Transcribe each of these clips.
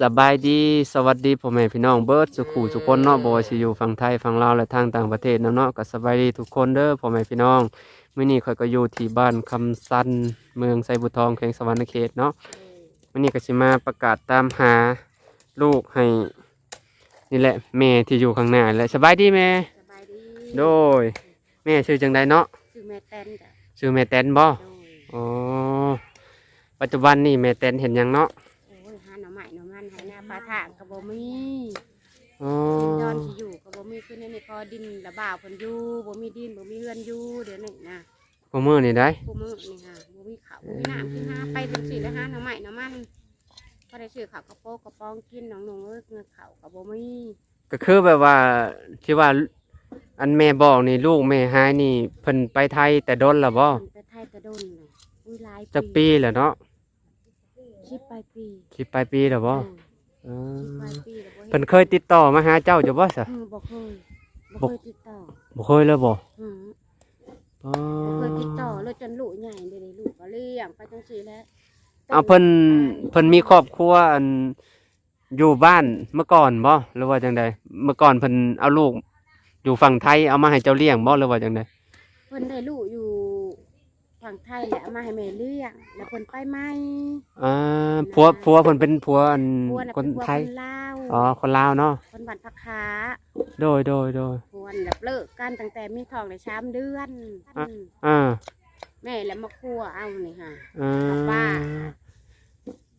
สบายดีสวัสดีพ่อแม่พี่น้องเบิร์ดสุขูสุกคนเนาะบ่ว่าสิอยู่ฝั่งไทยฝั่งลาวและทางต่างประเทศนำเนาะก็สบายดีทุกคนเด้อพ่อแม่พี่น้องมื้อนี้ข่อยก็อยู่ที่บ้านคำสันเมืองไซบุทองแขวงสะหวรรณเขตเนาะมื้อนี้ก็สิมาประกาศตามหาลูกให้ นี่แหละแม่ที่อยู่ข้างหน้าแหละสบายดีแม่สบายดีโดย แม่ชื่อจังไดเนาะชื่อแม่แตนจ้ะชื่อแม่แตนบ่โดยอ๋อปัจจุบันนี่แม่แตนเห็นหยังเนาะ โอ้ยหาหน่อไม้หน่อ มันให้หน้าปลาถางกระบ่มีอ๋อดินดอนที่อยู่กระบ่มีขึ้นในนี่พอดินระบาวเพิ่นอยู่บ่มีดินบ่มีเรือนอยู่เดี๋ยวนี้นะพ่อมื้อนี่ได้ผู้มื้อนี่ค่ะบ่มีข้าวบ่มีน้ำคือหาไปถึงสิแล้วหาหน่อไม้หน่อมันพอได้ซื้อข้าวกระโปงกระปองกินน้องๆเอ้ยเงินข้าวก็บ่มีก็คือแบบว่าที่ว่าอันแม่บอกนี่ลูกแม่หายนี่เพิ่นไปไทยแต่ดนแล้วบ่เพิ่นไปไทยแต่ดนเลยอุ้ยหลายจักปีแล้วเนาะสิบปลายปีสิบปลายปีแล้วบ่เออ เอสิบปลายอปีแล้วบ่เพิ่นเคยติดต่อมาหาเจ้าอยู่บ่ซะเออบ่เคยบ่ เคยติดต่อบ่เคยเลยบ่อืมอ๋อบ่เคยติดต่อเลยจนลูกใหญ่เดี๋ยวนี้ลูกก็เลี้ยงไปจังซี่แหล้วเอาเพิ่นเพิ่นมีครอบครัวอันอยู่บ้านเมื่อก่อนบ่หรือว่าจังใดเมื่อก่อนเพิ่นเอาลูก อยู่ฝั่งไทยเอามาให้เจ้าเลี้ยงบ่หรือว่าจังใดเพิ่นได้ลูกอยู่ ฝั่งไทยแหละเอามาให้แม่เลี้ยงแล้วเพิ่นไปไหมอ่าผัวผัวเพิ่นเป็นผัวอันผัวน่ะคนเป็นผัวไทย คนลาวอ๋อ คนลาวเนาะ คนบ้านพักขาโดยโดยโดย ผัวน่ะเลิกกันตั้งแต่มีท้องได้สามเดือน อะ อ่าแม่แล้วมาคั่วเอานี่ค่ะ อ่าป้า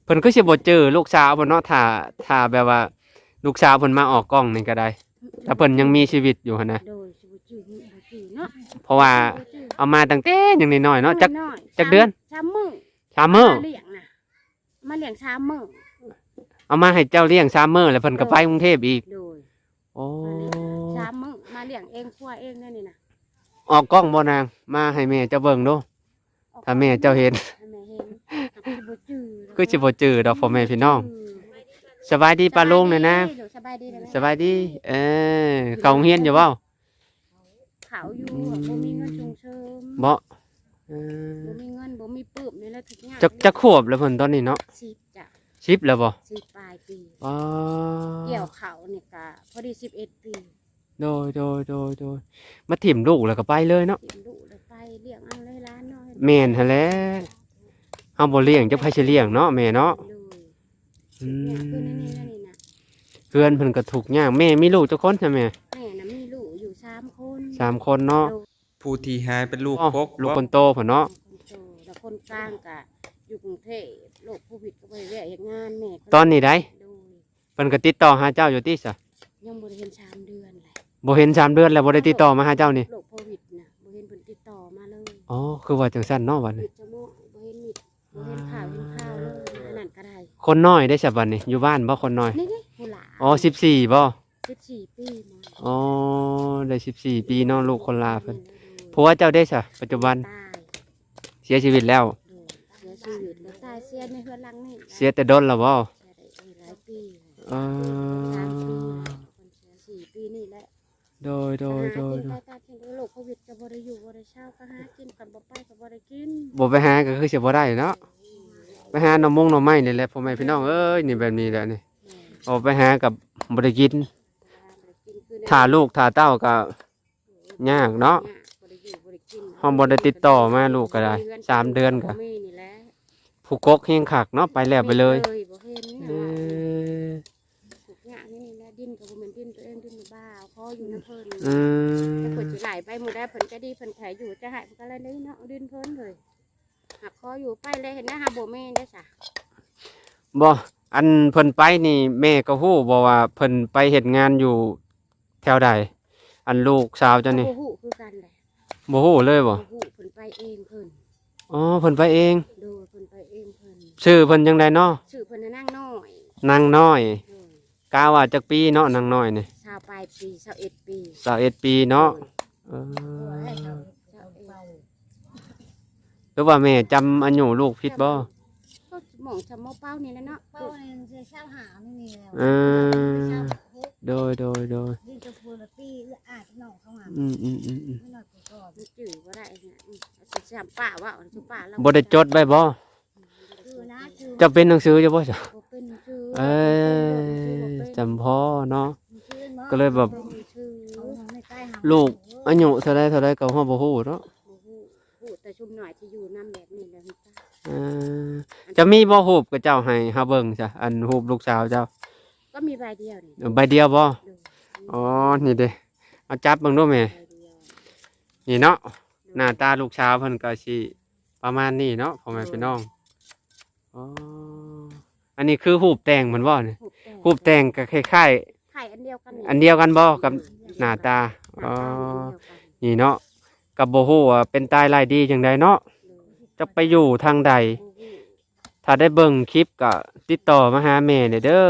เพิ่นก็สิบ่เจอลูกสาวเพิ่นเนาะถ้าถ้าแบบว่า ลูกสาวเพิ่นมาออกกล้องนี่ก็ได้ถ้าเพิ่นยังมีชีวิตอยู่หั่นนะ โดยสิบ่จื้อบ่จื้อ เนาะเพราะว่าบ่จื้อเอามาตั้งแต่ยังน้อยๆเนาะจักน้อยจักเดือนสามมื้อสามมื้อมาเลี้ยงน่ะมาเลี้ยงสามมื้อเอามาให้เจ้าเลี้ยงสามมื้อแล้วเพิ่นก็ไปกรุงเทพอีกโดยโอ้สามมื้อมาเลี้ยงเองคั่วเองนั่นนี่นะออกกล้องบ่นางมาให้แม่เจ้าเบิ่งดูถ้าแม่เจ้าเห็นให้แม่เห็นหักสิบ่จื้อคือสิบ่จือดอกพ่อแม่พี่น้องสบายดีป้าลุงเนี่ยนะสบายดีเลยสบายดีเออเขาโรงเรียนอยู่เปล่า เขาอยู่บ่มีเงินส่งเสริมบ่เออบ่มีเงินบ่มีปื้มนี่แหละทุกอย่างจักจักขวบแล้วเพิ่นตอนนี้เนาะสิบจ้ะชิปแล้วบ่สิบปลายปีอ๋อเกี่ยวเขานี่ก็พอดีสิบเอ็ดปีโดยโดยโดยโดยมาถิ่มลูกแล้วก็ไปเลยเนาะเลี้ยงลูกเลยไปเลี้ยงเอาเลยร้านน้อยแม่นหั่นแหละเฮาบ่เลี้ยงจักไผสิเลี้ยงเนาะแม่เนาะเลยอืเนี่ยคือมนี่นี่นี่นะเพื่อนเพิ่นก็ทุกข์ยากแม่มีลูกจักคนใช่ไหม สามคนเนาะลูกผู้ที่หายเป็นลูกอ๋อกกลูกบ่คนโตเพิ่นเนาะคนโตแล้วคนกลางก็อยู่กรุงเทพโรคโควิดก็ไปแวะเฮ็ดงานแม่ก็ตอนนี้ได้โดยเพิ่นก็ติดต่อหาเจ้าอยู่ติซะยังบ่ได้เห็นสามเดือนเลยบ่เห็นสามเดือนแล้วบ่ได้ติดต่อมาหาเจ้านี่โรคโควิดน่ะบ่เห็นเพิ่นติดต่อมาเลยอ๋อคือว่าจังซั่นเนาะบัดมินี้ดจมูกบ่เห็นมิดบ่เห็นข่าวเห็นข่าวเลยอันนั้นก็ได้คนน้อยได้ซะบัดนี้อยู่บ้านบ่คนน้อยนี่นี่ผู้หลานอ๋อ14บ่14ปีมา อ๋อได้14ปีเนาะลูกคนลาเพิ่นผัวเจ้าได้ซะปัจจุบันตายเสียชีวิตแล้วโดยเสียชีวิตแล้วตายเสียในเฮือนหลังนี่เสียแต่ดนแล้วบ่เสียได้หลายปีเอสามปีอคนเสียสี่ปีนี่แหละโดยโดยโดยหาโดกินยไปตามที่โรคโควิดก็บ่ได้อยู่บ่ได้เช่าก็หากินกันบ่ไปก็บ่ได้กินบ่ไปหาก็คือสิบ่ได้เนาะไปหาหน่อมงหน่อไม้นี่แหละพ่อแม่พี่น้องเอ้ยนี่แบบนี้แหละนี่ออกไปหากับบ่ได้กิน ถ้าลูกถ้าเต้าก็ยากเนาะบ่ได้อยู่บ่ได้กินเฮาบ่ได้ติดต่อมาลูกก็ได้สามเดือนก็มีนี่แหละผู้กกเฮงคักเนาะไปแล้วไปเลยบ่เห็นเออทุกอย่างนี่แหละดินก็บ่แม่นดินตัวเองดินในบ้านพออยู่นํเพิ่นอืแต่มเพิ่นสิไหลไปหมู่ได้เพิ่นก็ดีเพิ่นแถอยู่จะให้เพิ่นก็เลยเนาะดินเพิ่นเลยหักคออยู่ไปเลยเห็นนะหาบ่แม่นได้อจ้ะบ่อันเพิ่นไปนี่แม่ก็ฮู้บ่ว่าเพิ่นไปเฮ็ดงานอยู่แถวใด อันลูกสาวเจ้านี่บ่ฮู้คือกันแหละบ่ฮู้เลยบ่บ่ฮู้เพิ่นไปเองเพิ่นอ๋อเพิ่นไปเอง โดยเพิ่นไปเองเพิ่นชื่อเพิ่นจังไดเนาะชื่อเพิ่นน่ะนางน้อยนางน้อยโดยกาว่าจักปีเนาะนางน้อยนี่ชาวปลายปี21ปี21ปีเนาะเออหรือว่าแม่จำอายุลูกผิดบ่ก็หมองชะมอเป้านี่แหละเนาะเป้าเนี่ยมันจะเช่าหาไม่มีแล้วเออเช่าเฮ็ด โดยโดยโดยดินจะพูละปีเอื้ออาจหน่องเข้ามาอืมอืมอืมอืมไม่หน่อยกูก่อนมันจื้อบ่ได้เนี่ยอืมสิจำป้าว่าสิป้าแล้วบ่ได้จดไว้บ่คือนะคือจะเป็นหนังสืออยู่บ่จ้ะบ่เป็นคือเเอ้ยจำพ่อเนาะ ก็เลยแบบชื่อเอาไม่ใกล้หาลูกอายุเท่าใดเท่าใดก็ฮอดบ่ฮู้เนาะบ่ฮู้ฮู้แต่ชุมหน่อยที่อยู่น้ำแบบนี้เลยจ้ะเออจะมีบ่ฮูบกับเจ้าให้เฮาเบิ่งจ้ะอันฮูบลูกสาวเจ้า ก็มีใบเดียวนี่ใบเดียวบ่ดูอ๋อ นี่เด้เอาจับเบิ่งดูแม่ ใบเดียวนี่เนาะ หน้าตาลูกสาวเพิ่นก็สิประมาณนี้เนาะพ่อแม่พี่น้อง อ๋อ อันนี้คือฮูบแต่งเหมือนบ่นี่หูบแต่งฮูบแต่งก็คล้ายไข่อันเดียวกันๆอันเดียวกันบ่กับหน้าตาหน้าอ๋อตาอันเดียวกันนี่เนาะกับบ่ฮู้ว่าเป็นตายรายดีจังไดเนาะเลยจะไปอยู่ทางใดบ่ฮู้ถ้าได้เบิ่งคลิปก็ติดต่อมาหาแม่เนี่ยเด้อ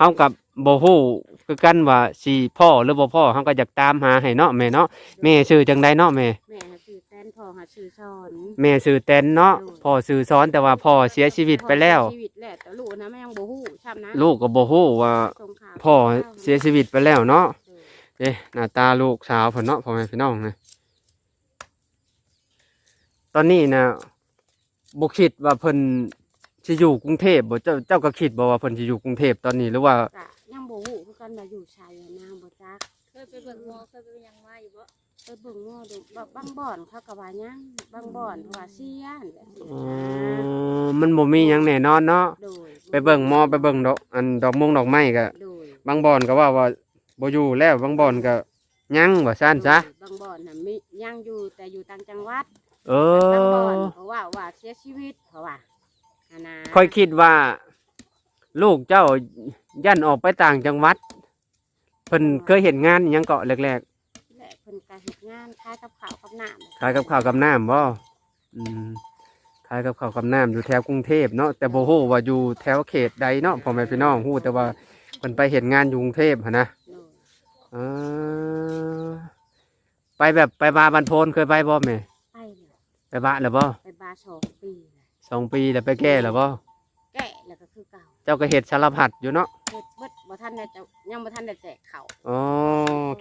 เฮากับบ่ฮู้คือกันว่าสิพ่อหรือบ่พ่อเฮาก็อยากตามหาให้เนาะแม่เนาะแม่ชื่อจังไดเนาะแม่แม่หาซื้อแตนพ่อหาซื้อสอนแม่ชื่อแตนเนาะพ่อชื่อซ้อนแต่ว่าพ่อเสียชีวิตไปแล้ว ชีวิตแล้วแต่ลูกนะแม่ยังบ่ฮู้ช้ำนะลูกก็บ่ฮู้ว่าส่งข่าวพ่อเสียชีวิตไปแล้วเนาะเออเด้หน้าตาลูกสาวเพิ่นเนาะพ่อแม่พี่น้องนะตอนนี้นะบ่คิดว่าเพิ่น สิอยู่กรุงเทพบ่เจ้าเจ้าก็คิดบ่ว่าเพิ่นสิอยู่กรุงเทพตอนนี้หรือว่ากะยังบ่ฮู้คือกันว่าอยู่ไสอะนางบ่จักเคยไปเบิ่งงอเคยไปยังมาอยู่บ่ไปเบิ่งง้อดูแบบบางบ่อนเขาก็ว่าหยังบางบ่อนเขาว่าเสียนั่นแหละเสียอ๋อ นะมันบ่มีหยังแน่นอนเนาะ โดยไปเบิ่งหมอไปเบิ่งดอกอันดอกมงดอกไม้ก็โดยบางบ่อนก็ว่าว่าบ่อยู่แล้วบางบ่อนก็ยังว่าซั่นซะ บางบ่อนน่ะมียังอยู่แต่อยู่ต่างจังหวัด เอบางบ่อนอเขาว่าว่าเสียชีวิตเพราะว่าอั นนะ ค่อยคิดว่า ลูกเจ้ายันออกไปต่างจังหวัดเพิ่นเคยเห็นงานอิหยังเกาะแรกและเพิ่นก็เฮ็ดงานขายกับข้าวกับน้ำๆขายกับข้าวกับน้ำบ่อืมขายกับข้าวกับน้ำอยู่แถวกรุงเทพเนาะแต่บ่ฮู้ว่าอยู่แถวเขตใดเนาะพ่อแม่พี่น้องฮู้แต่ว่าเพิ่นไปเห็นงานอยู่กรุงเทพหั่นนะโดยอ่าไปแบบไปบาบันโพนเคยไปบ่แม่ไปเลยไปบาแล้วบ่ไปบาสองปีเลย สองปีแล้วไปแก้แล้วบ่แก่แล้วก็คือเก่าเจ้าก็เฮ็ดสารพัดอยู่เนาะเฮ็ดเบิดบ่ทันได้จะยังบ่ทันได้แจกข้าวอ๋อ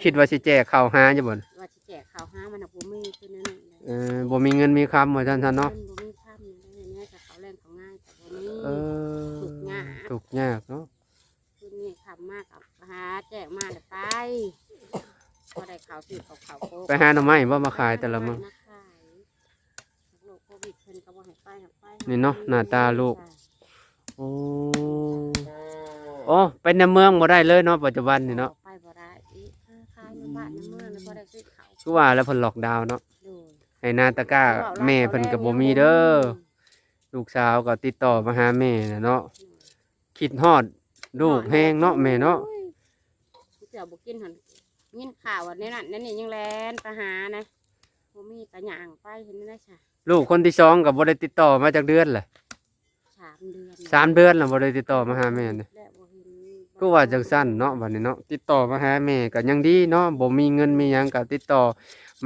คิดว่าสิแจกข้าวหาอยู่บ่นว่าสิแจกข้าวหามันน่ะบ่มีคือนั่นนี่เออบ่มีเงินมีคำว่าซั่นๆเนาะพิ่บ่มีค่ำนี่เนี่ยแต่เขาแรงเขาง่ายแต่บ่มีเออถูกยากถูกยากเนาะคือนี่คำมากกับหาแจกมาแล้วไปพอได้ข้าวซื้อข้าวข้าวโพดไปหาหน่อไม้บ่มาขายแต่ละมื้อมาขายโรคโควิดเพิ่นก็บ่ให้ไปให้ไป นี่เนาะหน้าตาลูกโอ้โอ้ไปในเมืองบ่ได้เลยเนาะปัจจุบันนี่เนาะไปบ่ได้อีกค้าขายในบ้านในเมืองแล้วบ่ได้ซื้อข้าวคือว่าแล้วเพิ่นล็อกดาวน์เนาะโดยให้นาตะกร้าแม่เพิ่นก็บ่มีเด้อลูกสาวก็ติดต่อมาหาแม่น่ะเนาะคิดฮอดลูกแฮงเนาะแม่เนาะโอ้ยเจ้าบ่กินหั่นยินข่าวว่าในนั้นนั่นนี่ยังแลนไปหานะบ่มี กระหย่างไปเห็นได้ซะลูกคนที่สองก็บ่ได้ติดต่อมาจากเดือนแหละสามเดือนสามเดือนแล้วบ่ได้ติดต่อมาหาแม่เนี่ยและบ่เห็นก็ว่าจังสั้นเนาะบัดนี้เนาะติดต่อมาหาแม่ก็ยังดีเนาะบ่มีเงินมีหยังก็ติดต่อ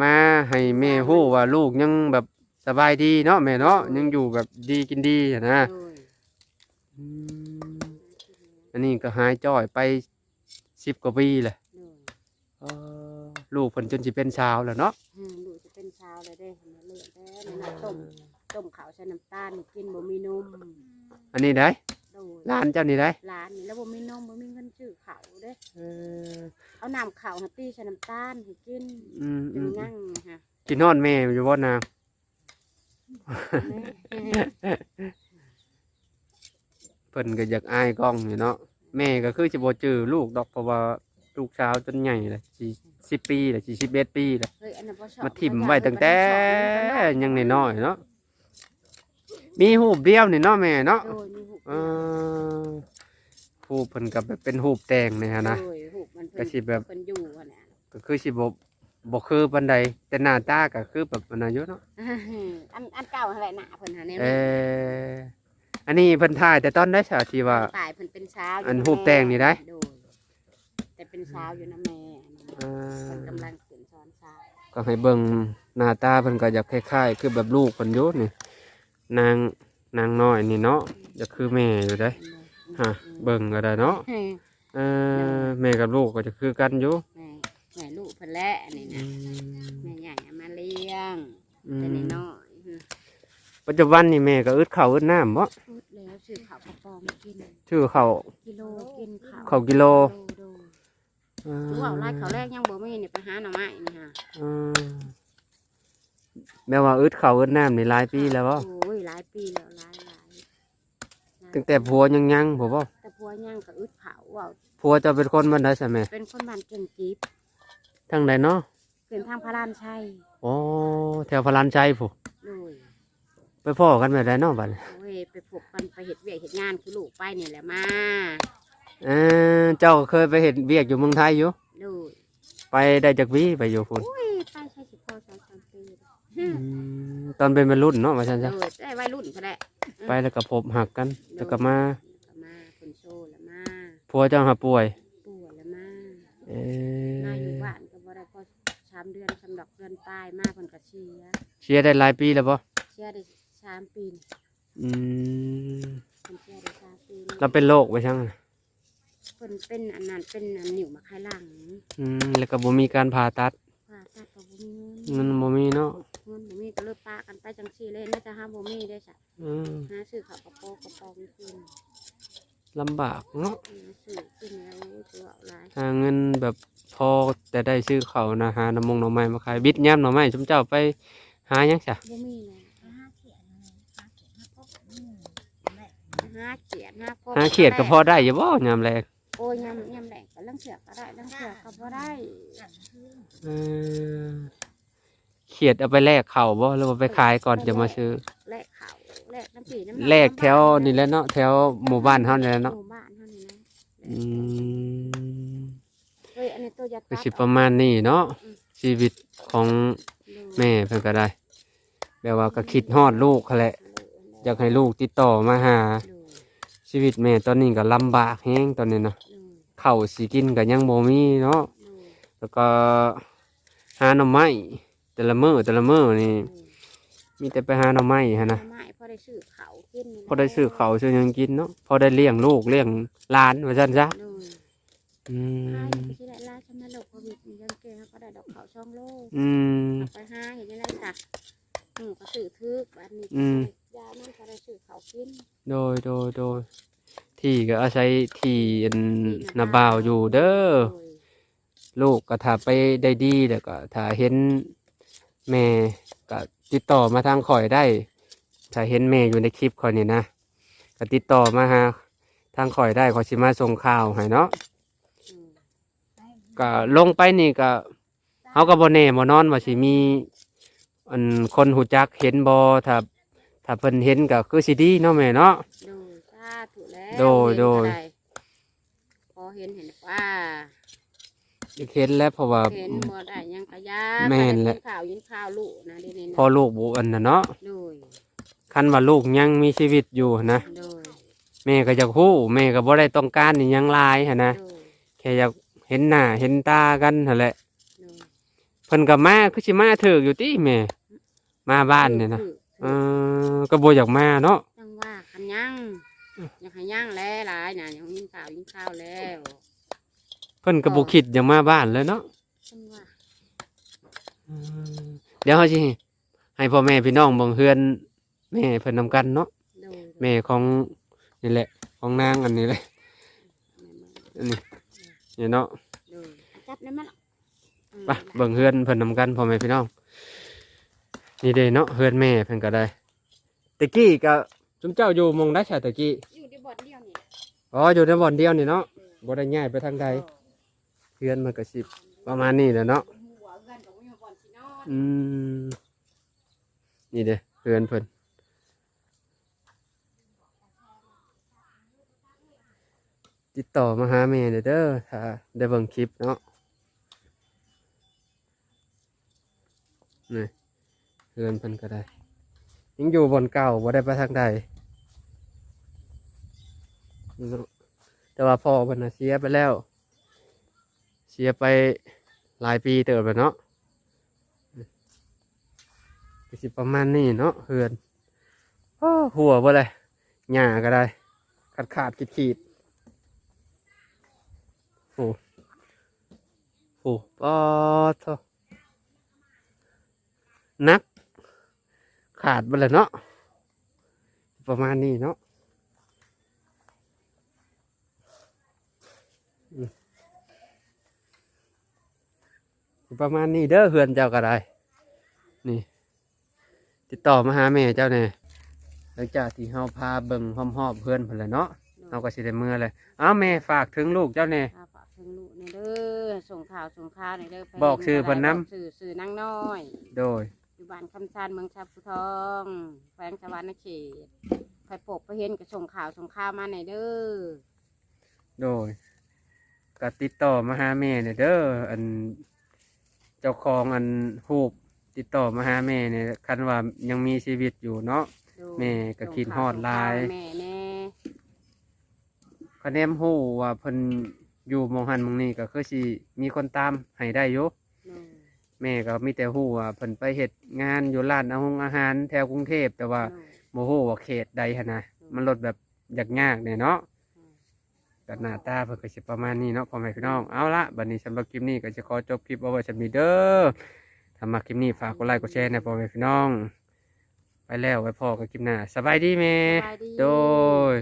มาให้แม่ฮู้ว่าลูกยังแบบสบายดีเนาะแม่เนาะยังอยู่แบบดีกินดีอะนะโดยอืมอันนี้ก็หายจ้อยไปสิบกว่าปีแหละโดยเออลูกเพิ่นจนสิเป็นสาวแล้วเนาะ อืมดูจะเป็น ชาวเลยได้เห็นไหมเลือดแท้นี่นะต้มต้มข้าวใส่น้ำตาลนี่กินบ่มีนมอันนี้ได้โดยร้านเจ้านี่ได้ร้านนี่แล้วบ่มีนมบ่มีเงินซื้อข้าวเด้เออเอาน้ำข้าวให้ตีใส่น้ำตาลให้กินอืมเป็อืนมยั่งฮะกินนอนแม่อยู่บ่นางแม่เพิ่นก็อยากอายกล้องอยู่เนาะแม่ก็คือสิบ่จื้อลูกดอกเพราะว่า ลูกสาวจนใหญ่เลยสี่สิบปีเลยสี่สิบเอ็ดปีเลย เฮ้ยอันนั้นบ่ชอบมาถิ่มไว้ตั้งแต่ยังน้อยๆเนาะ มีหูปเดียวนี่เนาะแม่เนาะโดยมีหูเออหูปเพิ่นก็แบบเป็นหูปแตงนี่ฮะนะ โดยหูมันก็เพิ่นสิแบบ เพิ่นอยู่หั่นน่ะก็คือสิบ่บ่คือปานใดแต่หน้าตาก็คือแบบอันนั้นอยู่เนาะ อันอันเก่าหั่นแหละน่ะเพิ่นหาแนวเอนี้ออันนี้เพิ่นถ่ายแต่ตอนได้สาที่ว่า ตายเพิ่นเป็นสาวยู่อันำหูปแตงนี่ได้ โดย แต่เป็นสาวอยู่นะแม่อันนั้นอ่เพิ่นากำลังขึ้นซ้อนสาวก็ให้เบิ่งหน้าตาเพิ่นก็อยากคล้ายๆ คือแบบลูกเพิ่นอยู่นี่ นางนางน้อยนี่เนาะจะคือแม่อยู่ได้ฮะเบิ่งก็ได้เนาะแม่เออแม่กับลูกก็จะคือกันอยู่แม่แม่ลูกเพิ่นแหละอันนี้อืนะมแม่ใหญ่เอามาเลี้ยงอืแต่มน้อยๆอืมปัจจุบันนี่แม่ก็อึดข้าวอึดน้ำบ่พูดแล้วซื้อข้าวกระป๋องกินชื่อเขากิโลกินข้าวเขากิโลโดยอ่า ถือว่าเอาไล่เขาวแรกยังบ่มีเนี่ยไปหาหน่อไม้นี่ฮะอ่าแม่ว่าอึดเขาวอึดน้ำในหลายปีแล้วบ่โอ้ยหลายปีแล้วหลายหลายตั้งแต่ผัวยังยังบ่บ่แต่พัวยังกับอึดเผาว่าผัวเจะเป็นคนบ้านใดซะแม่เป็นคนบ้านเก่งจีบทางใดเนาะเป็นทางพระรานชัยอ๋อแถวพลานชัยผู้โดยไปพ่อกันแบบใดเนาะบัดนี้โอ้ยไปพบกันไปเห็ดเวียกเห็ดงานคือลูกไปนี่แหละมา เออเจ้าเคยไปเฮ็ดเวียกอยู่เมืองไทยอยู่โดยไปได้จักวีไปอยู่พุ่นโอ้ยไปใช้สิบพอสองสามปีอืมตอนเป็นวัยรุ่นเนาะว่าซั่นโดซะยได้วัยรุ่นก็ได้ไปแล้วก็พบหักกันแล้วก็มาแล้วก็มาคนโชว์แล้วมาผัวเจ้าหาป่วย ป่วยแล้วมาเอมาอยู่อบ้านก็บ่ได้พอสามเดือนสำดอกเดือนปลายมาเพิ่นก็เชียเชียร์ได้หลายปีแล้วบ่เชียได้สามปีนี่อืมเพิ่นเชียได้สามปีนี่เราเป็นโรคไว้ช่างน่ะเพิ่นเป็นอันนั้นเป็นอันนิ่วมาคายหลังอืมแล้วก็บ่มีการผ่าตัดผ่าตัดก็บ่มีเงินเงินบ่มีเนาะเงินบ่มีก็เลิกปากันไปจังซี่เลยน่าจะหาบ่มีได้จ้ะอืมหาซื้อข้าวกระโปรงกระปองกินลำบากเนาะหาซื้อกินแล้วตัวเอาหลายหาเงินแบบพอแต่ได้ซื้อเขาวนะหาน้ำมงหน่อไม้มาขายบิดย่ำหน่อไม้ชุมเจ้าไปหาหยังจ้ะบ่มีเลยห้าเขียนห้าเขียนห้าก็อืมแม่หาเขียดหาโกบหาเขียดก็พอได้อยู่บ่ยามแรก โอ้ยยำยำแหลกก็ลังเสือกก็ได้ลังเสือกก็บ่ได้สั่งขึ้นเออเขียดเอาไปแลกเข่าวบ่หรือว่าไปขายก่อนจะมาซื้อแลกข้าวแลกน้ำปีน้ำแลกแถวนี่แหละเนาะแถวหมู่บ้านเฮานี่แหละเนาะหมู่บ้านเท่านี้นะอืมเฮ้ยอันนี้ตัวยัดก็สิประมาณนี้เนาะชีวิตของแม่แม่เพิ่นก็ได้แบบว่าก็คิดฮอดลูกเขาแหละอยากให้ลูกติดต่อมาหา ชีวิตแม่ตอนนี้ก็ลำบากแฮงตอนนี้นะข้าวสิกินก็ยังบ่มีเนาะแล้วก็หาหน่อไม้แต่ละมื้อแต่ละมื้อนี่มีแต่ไปหาหน่อไม้หั่นนะไม่พอได้ซื้อเขาวกินนี่พอได้ซื้อข้าวซื้อหยังกินเนาะพอได้เลี้ยงลูกเลี้ยงหลานว่าซั่นซะเลยอืหาอมยู่ที่ไรล่าชนะโลกโควิดนี่ยังเกเขาก็ได้ดอกเขาวช่องโลกอืมเอาไปหาเห็นยังไงจ้ะหนูก็ซื้อทึกอันนี้อืม ยามันก็ได้ซื้อเขาวกินโดยโดยโดยที่ก็อาศัยที่อันนาบ่าวอยู่เด้อโดยลูกก็ถ้าไปได้ดีแล้วก็ถ้าเห็นแม่ก็ติดต่อมาทางข่อยได้ ถ้าเห็นแม่อยู่ในคลิปข่อยนี่นะก็ติดต่อมาหาทางข่อยได้ขอยสิมาส่งข่าวให้เนาะอืมก็ลงไปนี่ก็เฮาก็บ่แน่บ่นอนว่าสิมี อันคนหูจักเห็นบ่ถ้า ถ้าเพิ่นเห็นก็คือสิดีเนาะแม่เนาะ โดยสาธุแล้วโดยโดย เห็นอะไรพอเห็นเห็นว่าอยากเห็นแล้วเพราะว่า เห็นบ่ได้หยังกะยาแม่นแหละยิข่าวยินข่าวลูกนะเดี๋ยวนี้นะพอลูกบ่อันน่ะเนาะโดยคันว่าลูกยังมีชีวิตอยู่นะโดยแม่ก็จะฮู้แม่ก็บ่ได้ต้องการนี่หยังหลายหันนะโดยแค่อยากเห็นหน้าเห็นตากันนั่นแหละโดยเพิ่นก็มาคือสิมาถึกอยู่ติแม่ มาบ้านเนี่ยนะถือ เออก็บ่อยากมาเนาะจังว่าคันยังอยากให้ยังแล้วหลายนะอยากให้ยินข่าวยินข่าวแล้วเพิ่นก็บ่คิดอยากมาบ้านเลยเนาะจังว่าเออเดี๋ยวเฮาสิให้พ่อแม่พี่น้องเบิ่งเฮือนแม่เพิ่นนำกันเนาะโดยแม่ของนี่แหละ ของนางอันนี้เลยอันนี้นี่เนาะโดยจับได้มั้ยล่ะอืมไปเบิ่งเฮือนเพิ่นนำกันพ่อแม่พี่น้อง นี่เด้เนาะเฮือนแม่เพิ่นก็ได้ตะกี้ก็จุมเจ้าอยู่หมองได้ใช่ตะกี้อยู่ที่บ่อนเดียวนี่อ๋ออยู่ในบ่อนเดียวนี่เนาะบ่ได้ย้ายไปทางใดเฮือนมันก็สิประมาณนี้แหละเนาะหัวเงินของอยู่บ่อนสินอนอืมนี่เด้เฮือนเพิ่นติดต่อมาหาแม่เด้อเด้อถ้าได้เบิ่งคลิปเนาะนี่ เฮือนเพิ่นก็ได้ ยังอยู่บนเก่าบ่ได้ไปทางใดแต่ว่าพ่อเพิ่นน่ะเสียไปแล้ว เสียไปหลายปีเติบแล้วเนาะก็สิประมาณนี้เนาะเฮือนอ้อหัวบ่เลยหญ้าก็ได้ขาดขาดขีดขีดโอ้โหปอทนัก ขาดไปเลยเนาะประมาณนี้เนาะประมาณนี้เด้อเฮือนเจ้าก็ได้นี่ ติดต่อมาหาแม่เจ้าเนี่ยหลังจากที่เฮาพาเบิ่งห้อมหอบเพื่อนเพิ่นเลยเนาะเราก็สิได้เมื่อเลยอ้าวแม่ฝากถึงลูกเจ้าเนี่ยฝากถึงลูกเนี่ยเด้อส่งข่าวส่งข่าวเนี่ยเด้อบอกสื่อพันน้ำสื่อสื่อนั่งน้อย โดย อยู่บ้านคำซานเมืองชาพุทองแขวงสะวรรณเขตใครปกไปเห็นก็ส่งข่าวส่งข่าวมาในอยเด้อโดยก็ติดต่อมาหาแม่เนี่ยเด้ออันเจ้าของอันฮูบติดต่อมาหาแม่เนี่ยคันว่ายังมีชีวิตอยู่เนาะดูแม่ก็คิดฮอดหลายส่งข่วส่งข่วแม่แน่คะแนนฮู้ว่าเพิ่นอยู่หมองหันหมองนี้ก็คือสิมีคนตามให้ได้อยู่ดู แม่ก็มีแต่ฮู้ว่าเพิ่นไปเฮ็ดงานอยู่ร้านอาหารอาหารแถวกรุงเทพแต่ว่าดูบ่ฮู้ว่าเขตใดหั่นนะมันลดแบบยากๆเนี่ยเนาะก็หน้าตาเพิ่นก็สิประมาณนี้เนาะพ่อแม่พี่น้องเอาละบัดนี้สำหรับคลิปนี้ก็จะขอจบคลิปเอาไว้สำนี้เด้อถ้ามาคลิปนี้ฝากกดไลค์กดแชร์นะพ่อแม่พี่น้อง ไปแล้วไว้พอกับคลิปหน้าสบายดีแม่สบายดี โดย